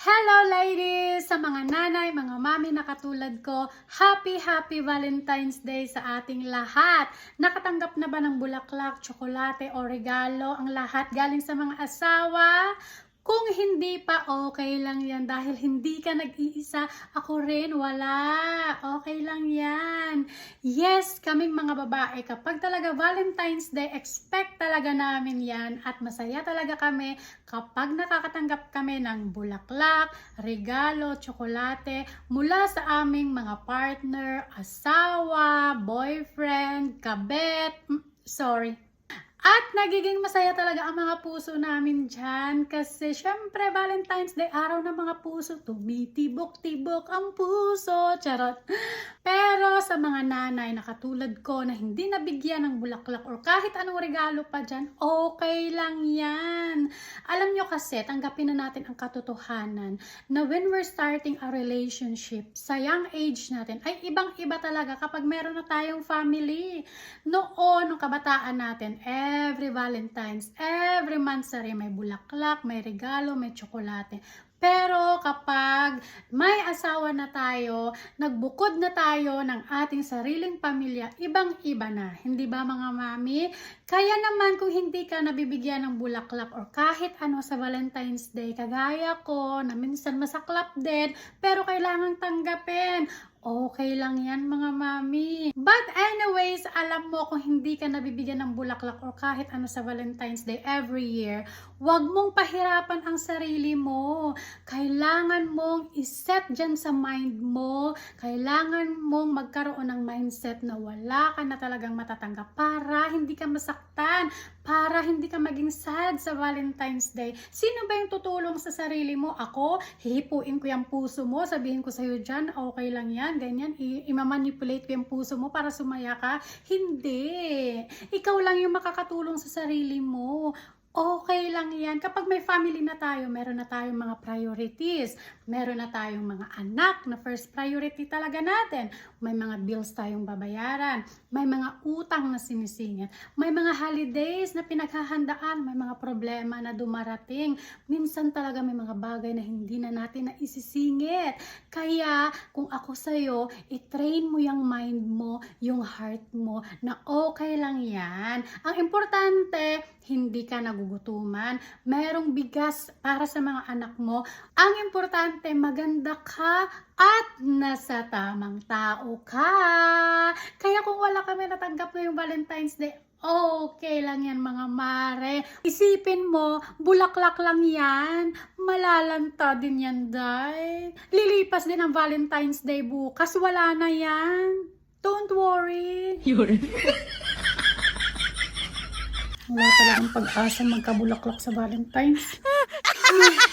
Hello ladies! Sa mga nanay, mga mami na katulad ko, happy happy Valentine's Day sa ating lahat! Nakatanggap na ba ng bulaklak, tsokolate o regalo ang lahat galing sa mga asawa? Kung hindi pa, okay lang yan dahil hindi ka nag-iisa. Ako rin, wala. Okay lang yan. Yes, kaming mga babae, kapag talaga Valentine's Day, expect talaga namin yan at masaya talaga kami kapag nakakatanggap kami ng bulaklak, regalo, tsokolate mula sa aming mga partner, asawa, boyfriend, kabet, mm, sorry, at nagiging masaya talaga ang mga puso namin dyan kasi syempre Valentine's Day, araw ng mga puso, tumitibok-tibok ang puso, charot. Pero sa mga nanay na katulad ko na hindi nabigyan ng bulaklak or kahit anong regalo pa dyan, okay lang yan. Alam nyo kasi, tanggapin na natin ang katotohanan na when we're starting a relationship, sa young age natin, ay ibang-iba talaga kapag meron na tayong family. Noon, nung kabataan natin, every Valentine's, every monthsary, may bulaklak, may regalo, may tsokolate. Pero kapag may asawa na tayo, nagbukod na tayo ng ating sariling pamilya, ibang-iba na. Hindi ba mga mami? Kaya naman kung hindi ka nabibigyan ng bulaklak or kahit ano sa Valentine's Day, kagaya ko na minsan masaklap din, pero kailangan tanggapin. Okay lang yan mga mami. But anyways, alam mo kung hindi ka nabibigyan ng bulaklak or kahit ano sa Valentine's Day every year, wag mong pahirapan ang sarili mo. Kailangan mong iset dyan sa mind mo. Kailangan mong magkaroon ng mindset na wala ka na talagang matatanggap para hindi ka masaktan, para hindi ka maging sad sa Valentine's Day. Sino ba yung tutulong sa sarili mo? Ako, hihipuin ko yung puso mo, sabihin ko sa'yo dyan, okay lang yan, ganyan, i- imamanipulate ko yung puso mo para sumaya ka. Hindi. Ikaw lang yung makakatulong sa sarili mo. Okay lang yan. Kapag may family na tayo, meron na tayong mga priorities. Meron na tayong mga anak na first priority talaga natin. May mga bills tayong babayaran. May mga utang na sinisingit. May mga holidays na pinaghahandaan. May mga problema na dumarating. Minsan talaga may mga bagay na hindi na natin na isisingit. Kaya kung ako sa'yo, i-train mo yung mind mo, yung heart mo na okay lang yan. Ang importante, hindi ka nagugutuman. Merong bigas para sa mga anak mo. Ang importante, maganda ka at nasa tamang tao ka. Kaya kung wala kami natanggap ngayong Valentine's Day, okay lang yan mga mare. Isipin mo, bulaklak lang yan. Malalanta din yan, day. Lilipas din ang Valentine's Day bukas. Wala na yan. Don't worry. Wala talagang pag-asa magkabulaklak sa Valentine's.